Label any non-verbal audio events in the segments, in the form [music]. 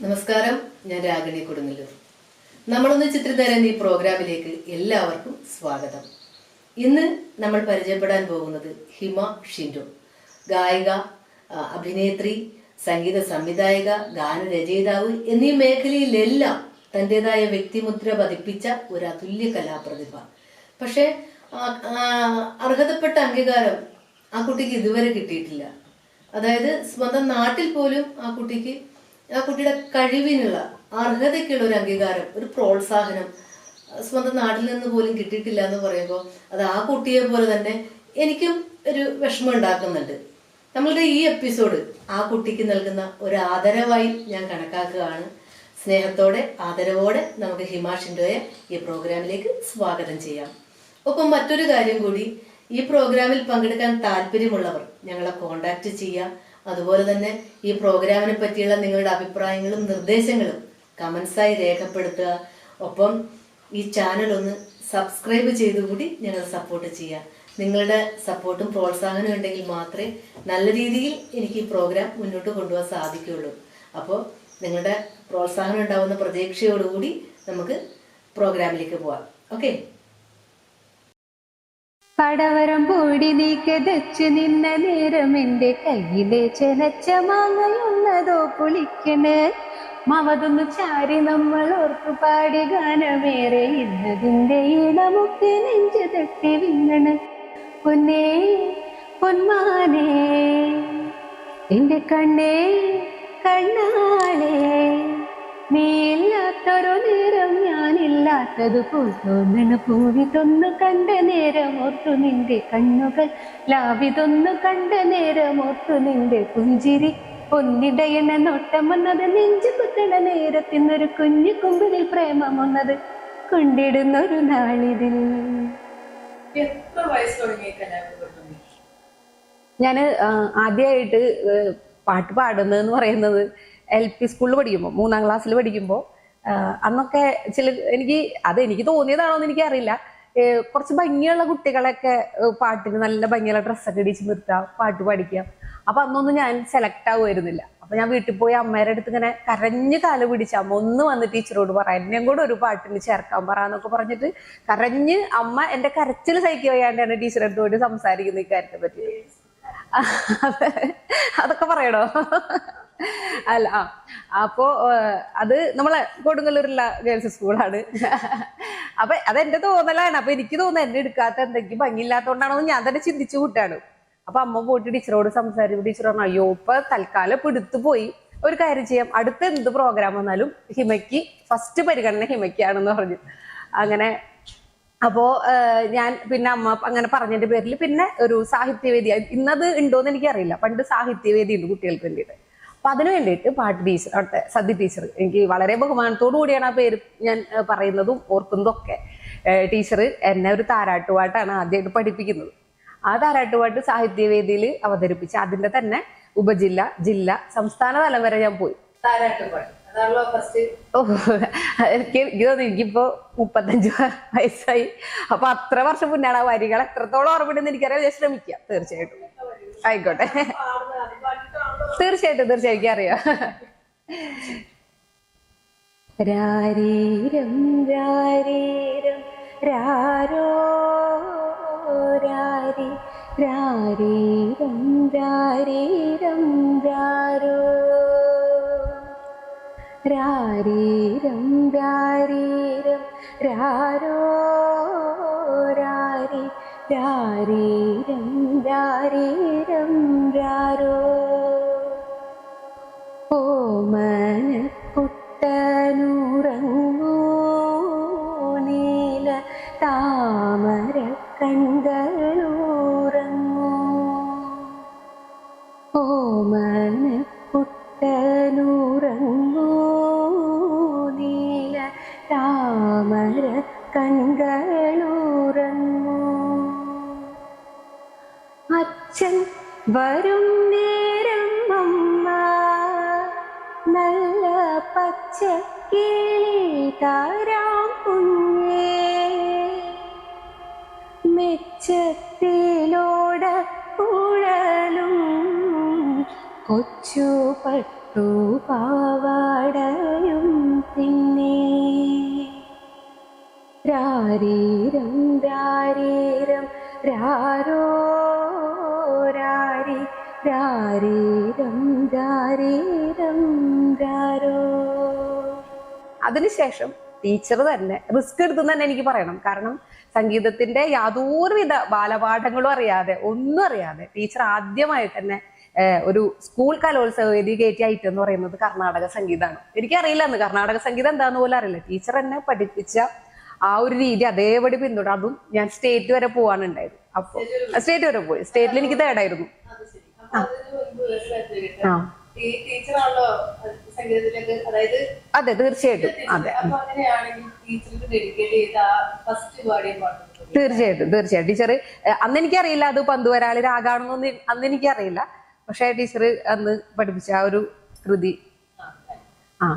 നമസ്കാരം ഞാൻ രാഗിണി കൊടുങ്ങല്ലൂർ. നമ്മളൊന്ന് ചിത്രതരം ഈ പ്രോഗ്രാമിലേക്ക് എല്ലാവർക്കും സ്വാഗതം. ഇന്ന് നമ്മൾ പരിചയപ്പെടാൻ പോകുന്നത് ഹിമ ഷിൻഡോ ഗായിക അഭിനേത്രി സംഗീത സംവിധായിക ഗാനരചയിതാവ് എന്നീ മേഖലയിലെല്ലാം തന്റെതായ വ്യക്തിമുദ്ര പതിപ്പിച്ച ഒരു അതുല്യ കലാപ്രതിഭ. പക്ഷേ അർഹതപ്പെട്ട അംഗീകാരം ആ കുട്ടിക്ക് ഇതുവരെ കിട്ടിയിട്ടില്ല. അതായത് സ്വന്തം നാട്ടിൽ പോലും ആ കുട്ടിക്ക് ആ കുട്ടിയുടെ കഴിവിനുള്ള അർഹതയ്ക്കുള്ള ഒരു അംഗീകാരം ഒരു പ്രോത്സാഹനം സ്വന്തം നാട്ടിൽ നിന്ന് പോലും കിട്ടിയിട്ടില്ല എന്ന് പറയുമ്പോൾ അത് ആ കുട്ടിയെ പോലെ തന്നെ എനിക്കും ഒരു വിഷമം ഉണ്ടാക്കുന്നുണ്ട്. നമ്മളുടെ ഈ എപ്പിസോഡ് ആ കുട്ടിക്ക് നൽകുന്ന ഒരു ആദരവായി ഞാൻ കണക്കാക്കുകയാണ്. സ്നേഹത്തോടെ ആദരവോടെ നമുക്ക് ഹിമാഷിന്റെ ഈ പ്രോഗ്രാമിലേക്ക് സ്വാഗതം ചെയ്യാം. ഒപ്പം മറ്റൊരു കാര്യം കൂടി ഈ പ്രോഗ്രാമിൽ പങ്കെടുക്കാൻ താല്പര്യമുള്ളവർ ഞങ്ങളെ കോണ്ടാക്ട് ചെയ്യുക അതുപോലെ തന്നെ ഈ പ്രോഗ്രാമിനെ പറ്റിയുള്ള നിങ്ങളുടെ അഭിപ്രായങ്ങളും നിർദ്ദേശങ്ങളും കമൻസായി രേഖപ്പെടുത്തുക. ഒപ്പം ഈ ചാനൽ ഒന്ന് സബ്സ്ക്രൈബ് ചെയ്തുകൂടി ഞങ്ങൾ സപ്പോർട്ട് ചെയ്യുക നിങ്ങളുടെ സപ്പോർട്ടും പ്രോത്സാഹനവും ഉണ്ടെങ്കിൽ മാത്രമേ നല്ല രീതിയിൽ എനിക്ക് ഈ പ്രോഗ്രാം മുന്നോട്ട് കൊണ്ടുപോകാൻ സാധിക്കുകയുള്ളൂ. അപ്പോൾ നിങ്ങളുടെ പ്രോത്സാഹനം ഉണ്ടാവുന്ന പ്രതീക്ഷയോടുകൂടി നമുക്ക് പ്രോഗ്രാമിലേക്ക് പോവാം ഓക്കെ പടവരം പൂടി നീക്ക ദച്ച് നിന്ന നേരം എന്റെ കയ്യിലെ ചെനച്ച മാങ്ങയുന്നതോ പുളിക്കണ്. മവതൊന്നു ചാരി നമ്മൾ ഓർത്തു പാടി ഗാനമേറെ ഇന്നതിന്റെ ഇടമൊക്കെ നെഞ്ചു തട്ടി വിങ്ങണ്. പൊന്നേ പൊന്മാനേ എന്റെ കണ്ണേ കണ്ണാളേ. നീയില്ലാത്തൊരു നേരം ഞാനില്ലാത്തത് പോൽ തോന്നണ പൂവിതൊന്നു കണ്ട നേരം ഓർത്തു നിന്റെ കണ്ണുകൾ. ലാവിതൊന്നു കണ്ട നേരം ഓർത്തു നിന്റെ പുഞ്ചിരി. ഒന്നിടയണ നോട്ടം വന്നത് നെഞ്ചു കുത്തണ നേരത്തിനൊരു കുഞ്ഞു കുമ്പിളിൽ പ്രേമം വന്നത് കൊണ്ടിടുന്നൊരു നാളിതിൽ. എത്ര വയസ്സ് തുടങ്ങി ഞാൻ ആദ്യമായിട്ട് പാട്ട് പാടുന്നതെന്ന് പറയുന്നത് എൽ പി സ്കൂളിൽ പഠിക്കുമ്പോൾ മൂന്നാം ക്ലാസ്സിൽ പഠിക്കുമ്പോൾ അന്നൊക്കെ ചില എനിക്ക് അത് എനിക്ക് തോന്നിയതാണോ എന്ന് എനിക്കറിയില്ല കുറച്ച് ഭംഗിയുള്ള കുട്ടികളൊക്കെ പാട്ടിന് നല്ല ഭംഗിയുള്ള ഡ്രസ്സൊക്കെ ഇടിച്ച് നിർത്തുക പാട്ട് പഠിക്കുക അപ്പൊ അന്നൊന്നും ഞാൻ സെലക്ട് ആവുമായിരുന്നില്ല. അപ്പൊ ഞാൻ വീട്ടിൽ പോയി അമ്മേടെ അടുത്ത് ഇങ്ങനെ കരഞ്ഞ് കാല പിടിച്ച അമ്മ ഒന്ന് വന്ന് ടീച്ചറോട് പറ എന്നെയും കൂടെ ഒരു പാട്ടിന് ചേർക്കാൻ പറ എന്നൊക്കെ പറഞ്ഞിട്ട് കരഞ്ഞ് അമ്മ എന്റെ കരച്ചിൽ സഹിക്കുക വയ്യാണ്ടാണ് ടീച്ചറെ പോയിട്ട് സംസാരിക്കുന്ന ഇക്കാര്യത്തെ പറ്റി. അതൊക്കെ പറയണോ? [laughs] അല്ല ആ. അപ്പോ അത് നമ്മളെ കൊടുങ്ങല്ലൂരുള്ള ഗേൾസ് സ്കൂളാണ് അപ്പൊ അതെന്റെ തോന്നലാണ്. അപ്പൊ എനിക്ക് തോന്നുന്നു എന്നെ എടുക്കാത്ത എന്തെങ്കിലും ഭംഗിയില്ലാത്തോണ്ടാണോ ഞാൻ തന്നെ ചിന്തിച്ചു കൂട്ടാണ്. അപ്പൊ അമ്മ പോയിട്ട് ടീച്ചറോട് സംസാരിച്ചു ടീച്ചർ പറഞ്ഞു അയ്യോ ഇപ്പൊ തൽക്കാലം എടുത്തു പോയി. ഒരു കാര്യം ചെയ്യാം. അടുത്ത എന്ത് പ്രോഗ്രാം വന്നാലും ഹിമയ്ക്ക് ഫസ്റ്റ് പരിഗണന ഹിമയ്ക്കാണെന്ന് പറഞ്ഞു. അങ്ങനെ അപ്പോ ഞാൻ പിന്നെ അമ്മ അങ്ങനെ പറഞ്ഞതിന്റെ പേരിൽ പിന്നെ ഒരു സാഹിത്യവേദി ഇന്നത് ഉണ്ടോന്ന് എനിക്കറിയില്ല. പണ്ട് സാഹിത്യവേദി ഉണ്ട് കുട്ടികൾക്ക് വേണ്ടിയിട്ട്. അപ്പൊ അതിനു വേണ്ടിയിട്ട് പാട്ട് ടീച്ചർ അവിടുത്തെ സദ്യ ടീച്ചർ. എനിക്ക് വളരെ ബഹുമാനത്തോടു കൂടിയാണ് ആ പേര് ഞാൻ പറയുന്നതും ഓർക്കുന്നതും ഒക്കെ ടീച്ചർ എന്നെ ഒരു താരാട്ടുപാട്ടാണ് ആദ്യമായിട്ട് പഠിപ്പിക്കുന്നത്. ആ താരാട്ടുപാട്ട് സാഹിത്യവേദിയിൽ അവതരിപ്പിച്ച് അതിന്റെ തന്നെ ഉപജില്ല ജില്ല സംസ്ഥാന തലം വരെ ഞാൻ പോയി. എനിക്ക് എനിക്ക് തോന്നുന്നു എനിക്കിപ്പോ മുപ്പത്തഞ്ച് വയസ്സായി. അപ്പൊ അത്ര വർഷം മുന്നാണ് ആ വരികൾ എത്രത്തോളം ഓർമ്മയുണ്ടെന്ന് എനിക്കറിയാം ഞാൻ ശ്രമിക്കാം. തീർച്ചയായിട്ടും. ആയിക്കോട്ടെ. തീർച്ചയായിട്ടും തീർച്ചയായും എനിക്കറിയാം. രാരീരം രാരീരം രാരോ രാരി രാരീരം രാരീരം രാരോ. രാരീരം രാരീരം രാരോ രാരി രാരീരം രാരീരം. കൊച്ചു പട്ടു പാവാടയും പിന്നെ രാരീരം രാരീരം രാരോ രാരി രാരീരം രാരീരം രാരോ. അതിനുശേഷം ടീച്ചർ തന്നെ റിസ്ക് എടുത്തു തന്നെ എനിക്ക് പറയണം. കാരണം സംഗീതത്തിന്റെ യാതൊരുവിധ ബാലപാഠങ്ങളും അറിയാതെ ഒന്നും അറിയാതെ ടീച്ചർ ആദ്യമായി തന്നെ ഒരു സ്കൂൾ കലോത്സവ വേദി കയറ്റി ഐറ്റം എന്ന് പറയുന്നത് കർണാടക സംഗീതമാണ്. എനിക്കറിയില്ല എന്ന് കർണാടക സംഗീതം എന്താന്ന് പോലും അറിയില്ല. ടീച്ചർ എന്നെ പഠിപ്പിച്ച ആ ഒരു രീതി അതേപടി പിന്തുടരും. അതും ഞാൻ സ്റ്റേറ്റ് വരെ പോവാനുണ്ടായത് അപ്പോൾ സ്റ്റേറ്റ് വരെ പോയി. സ്റ്റേറ്റിൽ എനിക്ക് തേടായിരുന്നു അപ്പൊ? ആ. അതെ തീർച്ചയായിട്ടും. അതെ. അപ്പൊ തീർച്ചയായിട്ടും തീർച്ചയായിട്ടും. ടീച്ചർ അന്ന് എനിക്കറിയില്ല അത് പന്തുവരാളി രാഗാണെന്നൊന്നും അന്ന് എനിക്കറിയില്ല. പക്ഷെ ടീച്ചർ അന്ന് പഠിപ്പിച്ച ആ ഒരു കൃതി ആ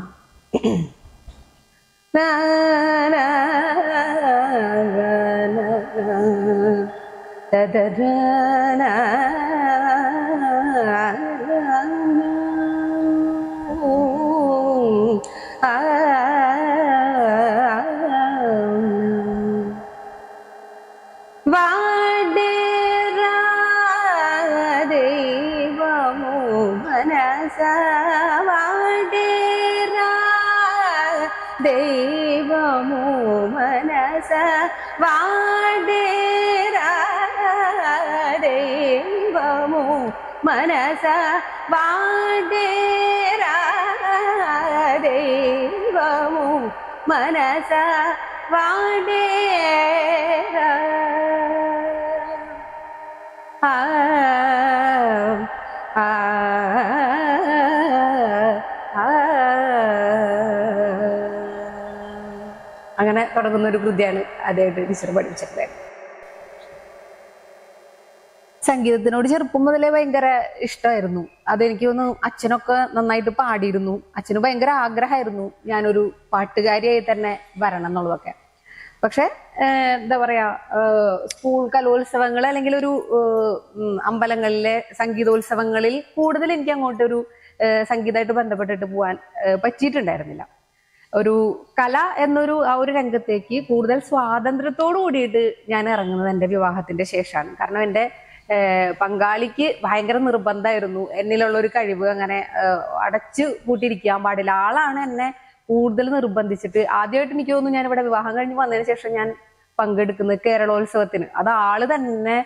തദര, വാടേരാദേവമോ മനസ വാടേരാദേവമോ മനസ വാടേര. ആ ആ. അങ്ങനെ തുടങ്ങുന്ന ഒരു കൃതിയാണ് ആദ്യമായിട്ട് ടീച്ചർ പഠിപ്പിച്ചത് സംഗീതത്തിനോട് ചെറുപ്പം മുതലേ ഭയങ്കര ഇഷ്ടമായിരുന്നു അതെനിക്ക് ഒന്ന് അച്ഛനൊക്കെ നന്നായിട്ട് പാടിയിരുന്നു. അച്ഛന് ഭയങ്കര ആഗ്രഹമായിരുന്നു ഞാനൊരു പാട്ടുകാരിയായി തന്നെ വരണം എന്നുള്ളതൊക്കെ. പക്ഷെ എന്താ പറയാ സ്കൂൾ കലോത്സവങ്ങൾ അല്ലെങ്കിൽ ഒരു അമ്പലങ്ങളിലെ സംഗീതോത്സവങ്ങളിൽ കൂടുതൽ എനിക്ക് അങ്ങോട്ടൊരു സംഗീതമായിട്ട് ബന്ധപ്പെട്ടിട്ട് പോകാൻ പറ്റിയിട്ടുണ്ടായിരുന്നില്ല. ഒരു കല എന്നൊരു ആ ഒരു രംഗത്തേക്ക് കൂടുതൽ സ്വാതന്ത്ര്യത്തോടു കൂടിയിട്ട് ഞാൻ ഇറങ്ങുന്നത് എന്റെ വിവാഹത്തിന്റെ ശേഷമാണ്. കാരണം എന്റെ പങ്കാളിക്ക് ഭയങ്കര നിർബന്ധമായിരുന്നു. എന്നിലുള്ള ഒരു കഴിവ് അങ്ങനെ അടച്ചു പൂട്ടിയിരിക്കാൻ പാടില്ല. ആളാണ് എന്നെ കൂടുതൽ നിർബന്ധിച്ചിട്ട്. ആദ്യമായിട്ട് എനിക്ക് തോന്നുന്നു ഞാൻ ഇവിടെ വിവാഹം കഴിഞ്ഞ് വന്നതിന് ശേഷം ഞാൻ പങ്കെടുക്കുന്നത് കേരളോത്സവത്തിന്. അത് ആൾ തന്നെ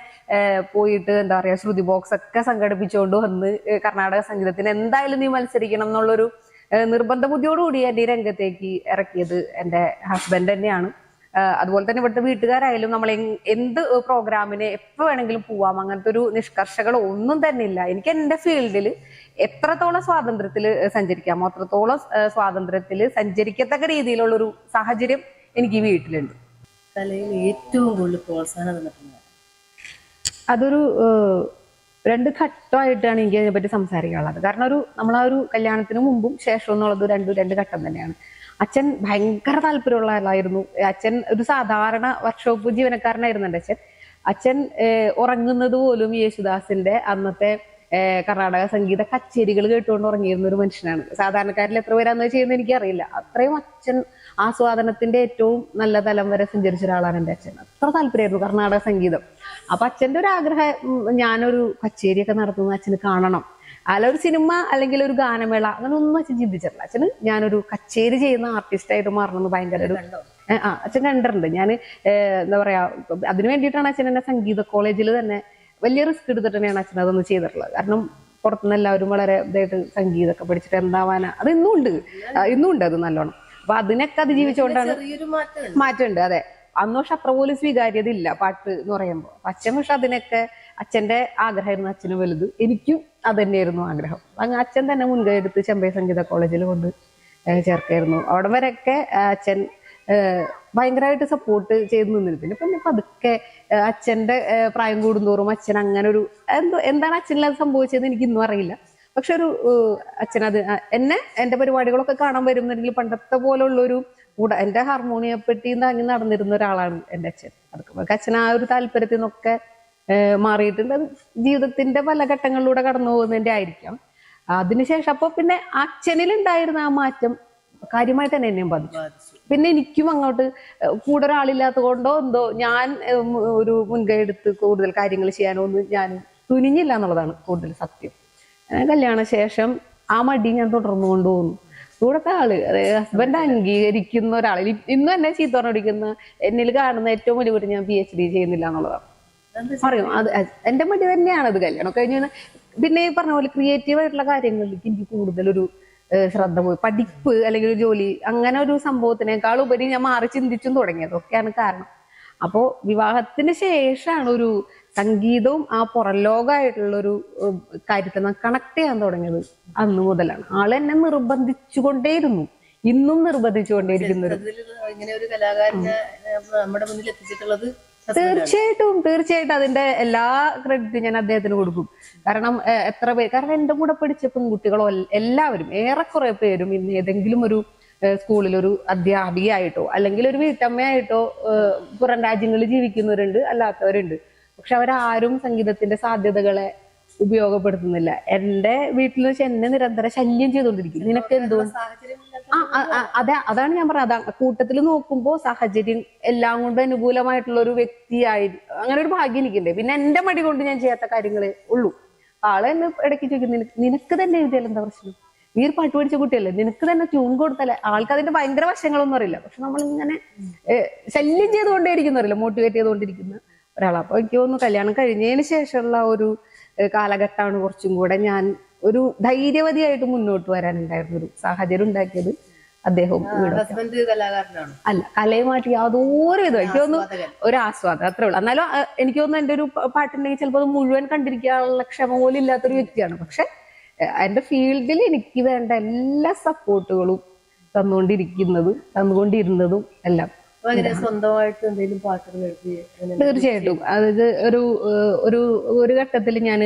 പോയിട്ട് എന്താ പറയാ ശ്രുതി ബോക്സ് ഒക്കെ സംഘടിപ്പിച്ചുകൊണ്ട് വന്ന് കർണാടക സംഗീതത്തിന് എന്തായാലും നീ മത്സരിക്കണം എന്നുള്ളൊരു നിർബന്ധ ബുദ്ധിയോടുകൂടി എന്നെ ഈ രംഗത്തേക്ക് ഇറക്കിയത് എന്റെ ഹസ്ബൻഡ് തന്നെയാണ്. അതുപോലെ തന്നെ ഇവിടുത്തെ വീട്ടുകാരായാലും നമ്മൾ എന്ത് പ്രോഗ്രാമിന് എപ്പോ വേണമെങ്കിലും പോവാം. അങ്ങനത്തെ ഒരു നിഷ്കർഷകളോ ഒന്നും തന്നെ ഇല്ല എനിക്ക് എന്റെ ഫീൽഡിൽ എത്രത്തോളം സ്വാതന്ത്ര്യത്തിൽ സഞ്ചരിക്കാമോ അത്രത്തോളം സ്വാതന്ത്ര്യത്തിൽ സഞ്ചരിക്കത്തക്ക രീതിയിലുള്ള ഒരു സാഹചര്യം എനിക്ക് ഈ വീട്ടിലുണ്ട്. കലയിൽ ഏറ്റവും കൂടുതൽ പ്രോത്സാഹനം അതൊരു രണ്ട് ഘട്ടമായിട്ടാണ് എനിക്ക് അതിനെപ്പറ്റി സംസാരിക്കാനുള്ളത്. കാരണം ഒരു നമ്മൾ ആ ഒരു കല്യാണത്തിന് മുമ്പും ശേഷവും എന്നുള്ളത് രണ്ട് രണ്ട് ഘട്ടം തന്നെയാണ്. അച്ഛൻ ഭയങ്കര താല്പര്യമുള്ള ആളായിരുന്നു അച്ഛൻ ഒരു സാധാരണ വർക്ക്ഷോപ്പ് ജീവനക്കാരനായിരുന്നു എന്റെ അച്ഛൻ അച്ഛൻ ഉറങ്ങുന്നത് പോലും യേശുദാസിന്റെ അന്നത്തെ കർണാടക സംഗീത കച്ചേരികൾ കേട്ടുകൊണ്ട് ഉറങ്ങിയിരുന്ന ഒരു മനുഷ്യനാണ്. സാധാരണക്കാരിൽ എത്ര പേരാന്ന് ചെയ്യുന്നത് എനിക്കറിയില്ല. അത്രയും അച്ഛൻ ആസ്വാദനത്തിന്റെ ഏറ്റവും നല്ല തലം വരെ സഞ്ചരിച്ച ഒരാളാണ് എന്റെ അച്ഛൻ. അത്ര താല്പര്യമായിരുന്നു കർണാടക സംഗീതം. അപ്പൊ അച്ഛന്റെ ഒരു ആഗ്രഹം ഞാനൊരു കച്ചേരിയൊക്കെ നടത്തുന്ന അച്ഛന് കാണണം. അല്ല ഒരു സിനിമ അല്ലെങ്കിൽ ഒരു ഗാനമേള അങ്ങനെ ഒന്നും അച്ഛൻ ചിന്തിച്ചിട്ടില്ല. അച്ഛന് ഞാനൊരു കച്ചേരി ചെയ്യുന്ന ആർട്ടിസ്റ്റായിട്ട് മാറണമെന്ന് ഭയങ്കര ഒരു ആ അച്ഛൻ കണ്ടിട്ടുണ്ട്. ഞാൻ എന്താ പറയാ അതിനു വേണ്ടിയിട്ടാണ് അച്ഛൻ എന്നെ സംഗീത കോളേജിൽ തന്നെ വലിയ റിസ്ക് എടുത്തിട്ട് തന്നെയാണ് അച്ഛൻ അതൊന്ന് ചെയ്തിട്ടുള്ളത്. കാരണം പുറത്തുനിന്ന് എല്ലാവരും വളരെ ഇതായിട്ട് സംഗീതമൊക്കെ പഠിച്ചിട്ട് എന്താവാനാ അത് ഇന്നും ഉണ്ട്. ഇന്നും ഉണ്ട് അത് നല്ലോണം. അപ്പൊ അതിനൊക്കെ അതിജീവിച്ചുകൊണ്ടാണ് മാറ്റമുണ്ട്. അതെ. അന്ന് പക്ഷെ അത്ര പോലും സ്വീകാര്യത ഇല്ല പാട്ട് എന്ന് പറയുമ്പോൾ അച്ഛൻ പക്ഷെ അതിനൊക്കെ അച്ഛന്റെ ആഗ്രഹമായിരുന്നു അച്ഛന് വലുത്. എനിക്കും അത് തന്നെയായിരുന്നു ആഗ്രഹം. അങ്ങ് അച്ഛൻ തന്നെ മുൻകൈ എടുത്ത് ചെമ്പൈ സംഗീത കോളേജിൽ കൊണ്ട് ചേർക്കായിരുന്നു. അവിടെ വരെയൊക്കെ അച്ഛൻ ഭയങ്കരമായിട്ട് സപ്പോർട്ട് ചെയ്ത് നിന്നിരുന്നു. പിന്നെ പിന്നെ പതുക്കെ അച്ഛന്റെ പ്രായം കൂടുന്തോറും അച്ഛൻ അങ്ങനെ ഒരു എന്തോ എന്താണ് അച്ഛനിൽ അത് സംഭവിച്ചതെന്ന് എനിക്ക് ഇന്നും അറിയില്ല. പക്ഷെ ഒരു അച്ഛൻ അച്ഛനത് എന്നെ എന്റെ പരിപാടികളൊക്കെ കാണാൻ വരുന്നുണ്ടെങ്കിൽ പണ്ടത്തെ പോലുള്ള ഒരു കൂടെ എന്റെ ഹാർമോണിയെ പെട്ടി താങ്ങി നടന്നിരുന്ന ഒരാളാണ് എന്റെ അച്ഛൻ. അതൊക്കെ അച്ഛൻ ആ ഒരു താല്പര്യത്തിൽ നിന്നൊക്കെ മാറിയിട്ടുണ്ട്. അത് ജീവിതത്തിന്റെ പല ഘട്ടങ്ങളിലൂടെ കടന്നു പോകുന്നതിന്റെ ആയിരിക്കാം. അതിനുശേഷം അപ്പൊ പിന്നെ അച്ഛനിൽ ഉണ്ടായിരുന്ന ആ മാറ്റം കാര്യമായി തന്നെ എന്നെയും ബാധിച്ചു. പിന്നെ എനിക്കും അങ്ങോട്ട് കൂടെ ഒരാളില്ലാത്ത കൊണ്ടോ എന്തോ ഞാൻ ഒരു മുൻകൈ എടുത്ത് കൂടുതൽ കാര്യങ്ങൾ ചെയ്യാനോ ഒന്നും ഞാൻ തുനിഞ്ഞില്ല എന്നുള്ളതാണ് കൂടുതൽ സത്യം. കല്യാണ ശേഷം ആ മടി ഞാൻ തുടർന്നു കൊണ്ടുപോകുന്നു. കൂടത്തെ ആൾ ഹസ്ബൻഡ് അംഗീകരിക്കുന്ന ഒരാൾ ഇന്നും എന്നെ ചീത്ത പറഞ്ഞിരിക്കുന്ന. എന്നിൽ കാണുന്ന ഏറ്റവും വലിയ കുറ്റം ഞാൻ പി എച്ച് ഡി ചെയ്യുന്നില്ല എന്നുള്ളതാണ്. പറയും അത് എന്റെ മടി തന്നെയാണ് അത് കല്യാണം കഴിഞ്ഞ പിന്നെ ഈ പറഞ്ഞ പോലെ ക്രിയേറ്റീവ് ആയിട്ടുള്ള കാര്യങ്ങളിലേക്ക് എനിക്ക് കൂടുതലൊരു ശ്രദ്ധ പോയി. പഠിപ്പ് അല്ലെങ്കിൽ ഒരു ജോലി അങ്ങനെ ഒരു സംഭവത്തിനേക്കാൾ ഉപരി ഞാൻ മാറി ചിന്തിച്ചും തുടങ്ങിയതൊക്കെയാണ് കാരണം. അപ്പോ വിവാഹത്തിന് ശേഷമാണ് ഒരു സംഗീതവും ആ പുറം ലോകമായിട്ടുള്ള ഒരു കാര്യത്തിൽ കണക്ട് ചെയ്യാൻ തുടങ്ങിയത് അന്ന് മുതലാണ്. ആൾ എന്നെ നിർബന്ധിച്ചുകൊണ്ടേയിരുന്നു. ഇന്നും നിർബന്ധിച്ചുകൊണ്ടേയിരിക്കുന്ന ഇങ്ങനെ ഒരു കലാകാരനെ നമ്മുടെ മുന്നിൽ എത്തിച്ചിട്ടുള്ളത് തീർച്ചയായിട്ടും തീർച്ചയായിട്ടും അതിന്റെ എല്ലാ ക്രെഡിറ്റും ഞാൻ അദ്ദേഹത്തിന് കൊടുക്കും. കാരണം എത്ര പേര് കാരണം എന്റെ കൂടെ പഠിച്ച പെൺകുട്ടികളോ എല്ലാവരും ഏറെക്കുറെ പേരും ഇന്ന് ഏതെങ്കിലും ഒരു സ്കൂളിലൊരു സ്കൂളിൽ ഒരു അധ്യാപികയായിട്ടോ അല്ലെങ്കിൽ ഒരു വീട്ടമ്മയായിട്ടോ പുറം രാജ്യങ്ങളിൽ ജീവിക്കുന്നവരുണ്ട് അല്ലാത്തവരുണ്ട്. പക്ഷെ അവരാരും സംഗീതത്തിന്റെ സാധ്യതകളെ ഉപയോഗപ്പെടുത്തുന്നില്ല. എന്റെ വീട്ടിൽ വെച്ച് എന്നെ നിരന്തരം ശല്യം ചെയ്തുകൊണ്ടിരിക്കും നിനക്ക് എന്തുകൊണ്ട് അതെ അതാണ് ഞാൻ പറഞ്ഞത്. കൂട്ടത്തിൽ നോക്കുമ്പോൾ സാഹചര്യം എല്ലാം കൊണ്ട് അനുകൂലമായിട്ടുള്ള ഒരു വ്യക്തിയായി അങ്ങനെ ഒരു ഭാഗ്യം എനിക്കുണ്ട്. പിന്നെ എന്റെ മടി കൊണ്ട് ഞാൻ ചെയ്യാത്ത കാര്യങ്ങളേ ഉള്ളൂ. ആളെ എന്നെ ഇടയ്ക്ക് ചോദിക്കും നിനക്ക് തന്നെ എഴുതിയാൽ എന്താ പ്രശ്നം? നീ ഒരു പാട്ട് പഠിച്ച കുട്ടിയല്ലേ? നിനക്ക് തന്നെ ട്യൂൺ കൊടുത്തല്ലേ ആൾക്ക് അതിന്റെ ഭയങ്കര വശങ്ങളൊന്നും അറിയില്ല. പക്ഷെ നമ്മൾ ഇങ്ങനെ ശല്യം ഇരിക്കുന്നറിയില്ല മോട്ടിവേറ്റ് ചെയ്തുകൊണ്ടിരിക്കുന്ന. ഒരാളാണ് അപ്പൊ എനിക്ക് തോന്നുന്നു കല്യാണം കഴിഞ്ഞതിന് ശേഷമുള്ള ഒരു കാലഘട്ടമാണ് കുറച്ചും കൂടെ ഞാൻ ഒരു ധൈര്യവതിയായിട്ട് മുന്നോട്ട് വരാനുണ്ടായിരുന്ന ഒരു സാഹചര്യം ഉണ്ടാക്കിയത് അദ്ദേഹവും അല്ല കലയുമായിട്ട് യാതൊരു വിധം എനിക്ക് തോന്നുന്നു ഒരു ആസ്വാദം അത്രേ ഉള്ളൂ. എന്നാലും എനിക്ക് തോന്നുന്നു എന്റെ ഒരു പാട്ടുണ്ടെങ്കിൽ ചിലപ്പോൾ അത് മുഴുവൻ കണ്ടിരിക്കാനുള്ള ക്ഷമ പോലും ഇല്ലാത്തൊരു വ്യക്തിയാണ്. പക്ഷെ എന്റെ എന്റെ ഫീൽഡിൽ എനിക്ക് വേണ്ട എല്ലാ സപ്പോർട്ടുകളും തന്നുകൊണ്ടിരിക്കുന്നതും തന്നുകൊണ്ടിരുന്നതും എല്ലാം. സ്വന്തമായിട്ട് എന്തെങ്കിലും പാട്ടുകൾ എഴുതി അങ്ങനെ തീർച്ചയായിട്ടും. അതായത് ഒരു ഒരു ഒരു ഘട്ടത്തിൽ ഞാൻ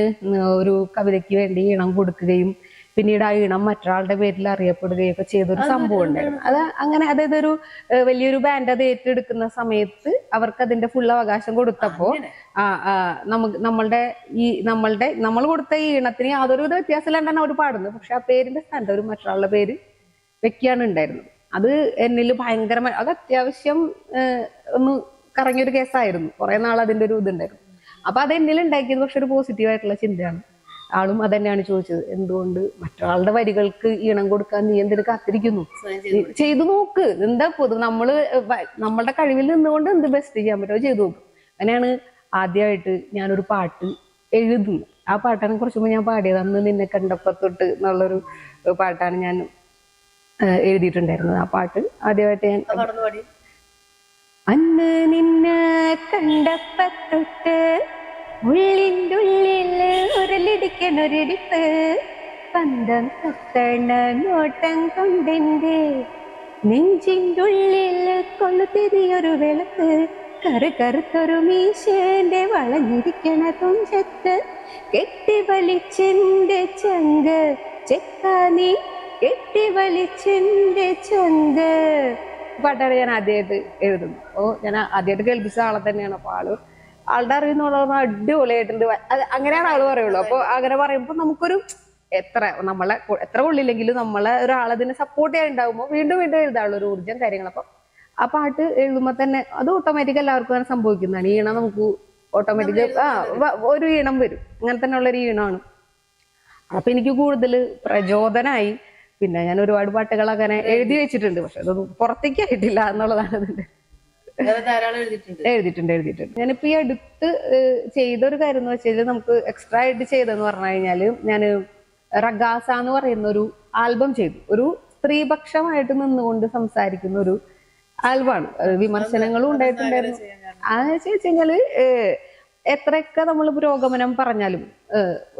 ഒരു കവിതയ്ക്ക് വേണ്ടി ഇണം കൊടുക്കുകയും പിന്നീട് ആ ഇണം മറ്റൊരാളുടെ പേരിൽ അറിയപ്പെടുകയും ഒക്കെ ചെയ്തൊരു സംഭവം ഉണ്ടായിരുന്നു. അത് അങ്ങനെ അതായത് ഒരു വലിയൊരു ബാൻഡ് അത് ഏറ്റെടുക്കുന്ന സമയത്ത് അവർക്ക് അതിന്റെ ഫുൾ അവകാശം കൊടുത്തപ്പോ നമുക്ക് നമ്മളുടെ ഈ നമ്മളുടെ നമ്മൾ കൊടുത്ത ഈ ഇണത്തിന് യാതൊരുവിധ വ്യത്യാസമില്ലാണ്ടാണ് അവർ പാടുന്നത്. പക്ഷെ ആ പേരിന്റെ സ്ഥാനത്ത് ഒരു മറ്റൊരാളുടെ പേര് വെക്കുകയാണ് ഉണ്ടായിരുന്നത്. അത് എന്നിൽ ഭയങ്കരമായി അത് അത്യാവശ്യം ഒന്ന് കറങ്ങിയൊരു കേസായിരുന്നു. കുറെ നാൾ അതിന്റെ ഒരു ഇതുണ്ടായിരുന്നു. അപ്പൊ അത് എന്നിൽ ഉണ്ടാക്കിയത് പക്ഷെ ഒരു പോസിറ്റീവ് ആയിട്ടുള്ള ചിന്തയാണ്. ആളും അതന്നെയാണ് ചോദിച്ചത്. എന്തുകൊണ്ട് മറ്റൊരാളുടെ വരികൾക്ക് ഈണം കൊടുക്കാൻ നീ എന്തിനു കാത്തിരിക്കുന്നു? ചെയ്തു. നോക്ക്. എന്താ പൊതു നമ്മൾ നമ്മളുടെ കഴിവിൽ നിന്നുകൊണ്ട് എന്ത് ബെസ്റ്റ് ചെയ്യാൻ പറ്റുമോ ചെയ്തു നോക്ക്. അങ്ങനെയാണ് ആദ്യമായിട്ട് ഞാനൊരു പാട്ട് എഴുതുന്നത്. ആ പാട്ടാണ് കുറച്ച് മുമ്പ് ഞാൻ പാടിയത്. അന്ന് നിന്നെ കണ്ടപ്പത്തൊട്ട് എന്നുള്ളൊരു പാട്ടാണ് ഞാൻ എഴുതിയിട്ടുണ്ടായിരുന്നത് ആ പാട്ട്. ആദ്യമായിട്ട് ഞാൻ അന്ന് നിന്നെ കണ്ടപ്പത്തൊട്ട് ഉള്ളിന്റെ ഉള്ളിൽ ഉരലിടിക്കണൊരിടിപ്പ് പന്തം കത്തണ നോട്ടം കൊണ്ടെന്റെ നെഞ്ചിന്റെ ഉള്ളിൽ കൊളുത്തിരിയൊരു വിളക്ക് കറു കറുത്തൊരു മീശേന്റെ വളഞ്ഞിരിക്കണ തുഞ്ചത്ത് കെട്ടി വലിച്ചെന്റെ ചങ്ക്. ചെക്കാനി കെട്ടി വലിച്ചെന്റെ ചങ്ക് പാട്ടാണ് ഞാൻ ആദ്യമായിട്ട് എഴുതുന്നത്. അപ്പോൾ ഞാൻ ആദ്യമായിട്ട് കേൾപ്പിച്ച ആളെ തന്നെയാണ്. അപ്പോൾ ആൾ ആളുടെ അറിയുന്നുള്ള അടിപൊളിയായിട്ടുണ്ട്. അങ്ങനെയാണ് ആൾ പറയുള്ളൂ. അപ്പോൾ അങ്ങനെ പറയുമ്പോൾ നമുക്കൊരു എത്ര നമ്മളെ എത്ര കൊള്ളില്ലെങ്കിലും നമ്മളെ ഒരാളതിനെ സപ്പോർട്ട് ചെയ്യാൻ ഉണ്ടാകുമ്പോൾ വീണ്ടും വീണ്ടും എഴുതാനുള്ള ഒരു ഊർജം കാര്യങ്ങൾ അപ്പം ആ പാട്ട് എഴുതുമ്പോൾ തന്നെ അത് ഓട്ടോമാറ്റിക് എല്ലാവർക്കും അങ്ങനെ സംഭവിക്കുന്നതാണ്. ഈണം നമുക്ക് ഓട്ടോമാറ്റിക് ആ ഒരു ഈണം വരും. അങ്ങനെ തന്നെ ഉള്ളൊരു ഈണമാണ്. അപ്പൊ എനിക്ക് കൂടുതൽ പ്രചോദനായി പിന്നെ ഞാൻ ഒരുപാട് പാട്ടുകൾ അങ്ങനെ എഴുതി വെച്ചിട്ടുണ്ട്. പക്ഷെ അതൊന്നും പുറത്തേക്ക് ആയിട്ടില്ല എന്നുള്ളതാണ് അതിന്റെ എഴുതിയിട്ടുണ്ട്. എഴുതിയിട്ടുണ്ട് ഞാനിപ്പോ ഈ അടുത്ത് ചെയ്ത ഒരു കാര്യം എന്ന് വെച്ചാൽ നമുക്ക് എക്സ്ട്രാ ആയിട്ട് ചെയ്തെന്ന് പറഞ്ഞു കഴിഞ്ഞാൽ ഞാൻ റഗാസ എന്ന് പറയുന്ന ഒരു ആൽബം ചെയ്തു. ഒരു സ്ത്രീപക്ഷമായിട്ട് നിന്നുകൊണ്ട് സംസാരിക്കുന്ന ഒരു ആൽബമാണ് വിമർശനങ്ങളും ഉണ്ടായിട്ടുണ്ടായിരുന്നു. ആ ചോദിച്ചു കഴിഞ്ഞാൽ എത്രയൊക്കെ നമ്മൾ പുരോഗമനം പറഞ്ഞാലും